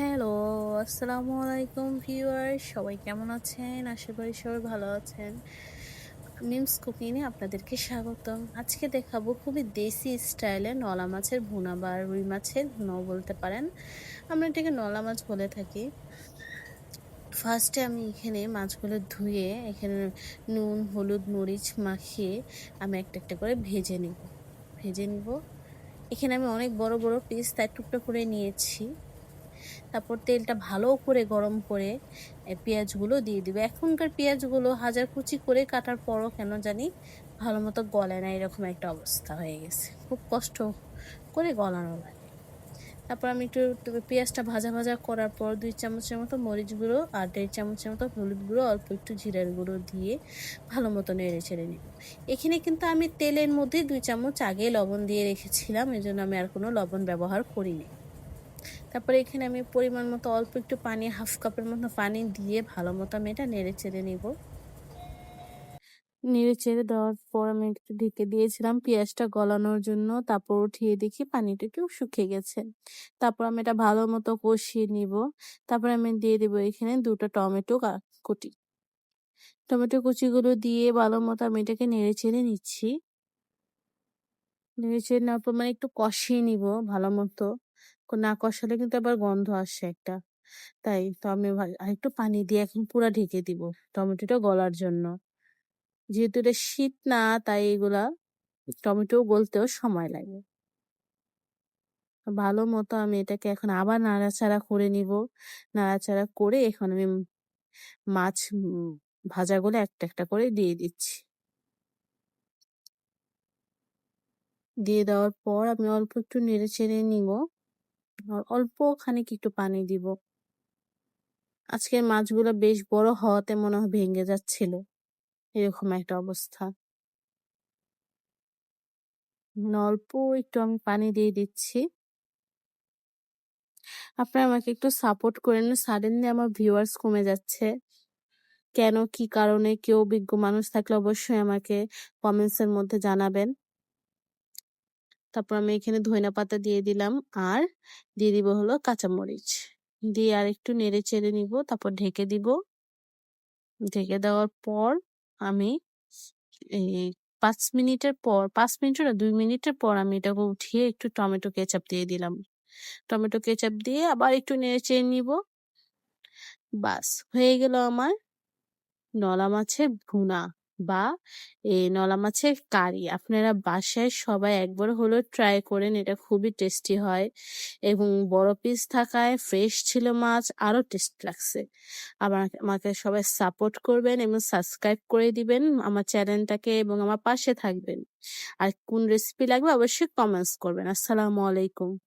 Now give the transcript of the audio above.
Hello, আসসালামু আলাইকুম viewer সবাই কেমন আছেন? আশা করি সবাই ভালো আছেন। মিমস কুকিংয়ে আপনাদেরকে স্বাগতম। আজকে দেখাবো খুবই দেশি স্টাইলে নলা মাছের ভুনা বা রুই মাছের ভুনাও বলতে পারেন। আমরা এটাকে নলা মাছ বলে থাকি। ফার্স্টে আমি এখানে মাছগুলো ধুয়ে, এখানে নুন, হলুদ, মরিচ মাখিয়ে আমি একটা একটা করে ভেজে নিব। ভেজে নিব। এখানে আমি অনেক বড় বড় পিস তাই টুকরো করে নিয়েছি। তারপর তেলটা ভালো করে গরম করে পেঁয়াজগুলো দিয়ে দিবে। এখনকার পেঁয়াজগুলো হাজার কুচি করে কাটার পরও কেন জানি ভালো মতো গলে না, এরকম একটা অবস্থা হয়ে গেছে। খুব কষ্ট করে গলানো লাগে। তারপর আমি একটু পেঁয়াজটা ভাজা ভাজা করার পর দুই চামচের মতো মরিচ গুঁড়ো আর দেড় চামচের মতো হলুদ গুঁড়ো, অল্প একটু জিরার গুঁড়ো দিয়ে ভালো মতো নেড়ে ছেড়ে নিব। এখানে কিন্তু আমি তেলের মধ্যে দুই চামচ আগে লবণ দিয়ে রেখেছিলাম এই জন্য আমি আর কোনো লবণ ব্যবহার করিনি। তারপরে এখানে আমি পরিমাণ মতো অল্প একটু পানি, হাফ কাপের মতো পানি দিয়ে ভালো মতো আমি এটা নেড়ে চেড়ে নিব। নেড়ে চেড়ে দেওয়ার পর আমি একটু ঢেকে দিয়েছিলাম পেঁয়াজটা গলানোর জন্য, তারপর উঠিয়ে দেখি পানিটা একটু শুকিয়ে গেছে। তারপর আমি এটা ভালো মতো কষিয়ে নিব। তারপর আমি দিয়ে দেবো এখানে দুটো টমেটো কুটি টমেটো কুচিগুলো দিয়ে ভালো মতো আমি এটাকে নেড়ে চেড়ে নিচ্ছি। নেড়ে চেড়ে নেওয়ার পর মানে একটু কষিয়ে নিব ভালো মতো। না কষালে কিন্তু আবার গন্ধ আসে একটা। তাই তো আমি আরেকটু পানি দিয়ে এখন পুরা ঢেকে দিব টমেটোটা গলার জন্য। যেহেতু এটা শীত না, তাই এগুলা টমেটো গলতেও সময় লাগে। ভালো মতো আমি এটাকে এখন আবার নাড়াচাড়া করে নিব। নাড়াচাড়া করে এখন আমি মাছ ভাজাগুলো একটা একটা করে দিয়ে দিচ্ছি। দিয়ে দেওয়ার পর আমি অল্প একটু নেড়ে চেড়ে নিব। অল্প খানিক একটু পানি দিব। আজকের মাছগুলো বেশ বড় হওয়াতে মনে হয় ভেঙে যাচ্ছিল। এরকম একটা অবস্থা। অল্প একটু আমি পানি দিয়ে দিচ্ছি। আপনারা আমাকে একটু সাপোর্ট করেন সাডেনলি আমার ভিউয়ার্স কমে যাচ্ছে। কেন? কি কারণে? কেউ অভিজ্ঞ মানুষ থাকলে অবশ্যই আমাকে কমেন্টস এর মধ্যে জানাবেন। তারপর আমি এখানে ধইনা পাতা দিয়ে দিলাম। আর দিয়ে দিব হলো কাঁচামরিচ। দিয়ে আর একটু নেড়ে চেড়ে নিব, তারপর ঢেকে দিব। ঢেকে দেওয়ার পর আমি এই পাঁচ মিনিটের পর, পাঁচ মিনিট না, দুই মিনিটের পর আমি এটাকে উঠিয়ে একটু টমেটো কেচাপ দিয়ে দিলাম। টমেটো কেচাপ দিয়ে আবার একটু নেড়ে চেড়ে নিব। বাস, হয়ে গেল আমার নলা মাছের ভুনা। বা এই নলা মাছের কারি। আপনারা বাসায় সবাই একবার হলেও ট্রাই করেন, এটা খুবই টেস্টি হয় এবং বড় পিস থাকায় ফ্রেশ ছিল মাছ, আরও টেস্ট লাগছে। আবার আমাকে সবাই সাপোর্ট করবেন এবং সাবস্ক্রাইব করে দিবেন আমার চ্যানেলটাকে এবং আমার পাশে থাকবেন। আর কোন রেসিপি লাগবে অবশ্যই কমেন্টস করবেন। আসসালামু আলাইকুম।